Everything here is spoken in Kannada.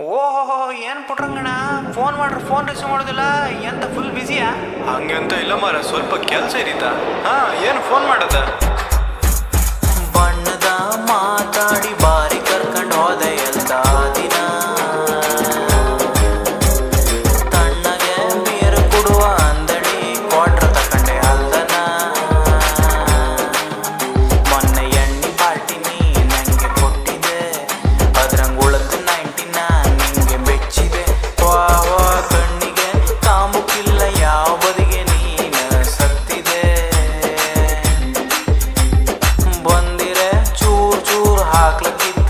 ಓಹೋ, ಏನು ಪುಟ್ರಂಗಣ ಫೋನ್ ಮಾಡ್ರಿ ಫೋನ್ ರಿಸೀವ್ ಮಾಡೋದಿಲ್ಲ. ಎಂತ ಫುಲ್ ಬಿಸಿಯಾ ಅಂತ ಇಲ್ಲ ಮಾರ ಸ್ವಲ್ಪ ಕೆಲಸ ಇರೀತಾ. ಹಾ, ಏನು ಫೋನ್ ಮಾಡದ? ಕಾಮುಕಿಲ್ಲ ಯಾವರಿಗೆ ನೀನ ಸತ್ತಿದೆ? ಬಂದಿರ ಚೂರ್ ಚೂರ್ ಹಾಕ್ಲಕ್ಕಿದ್ದ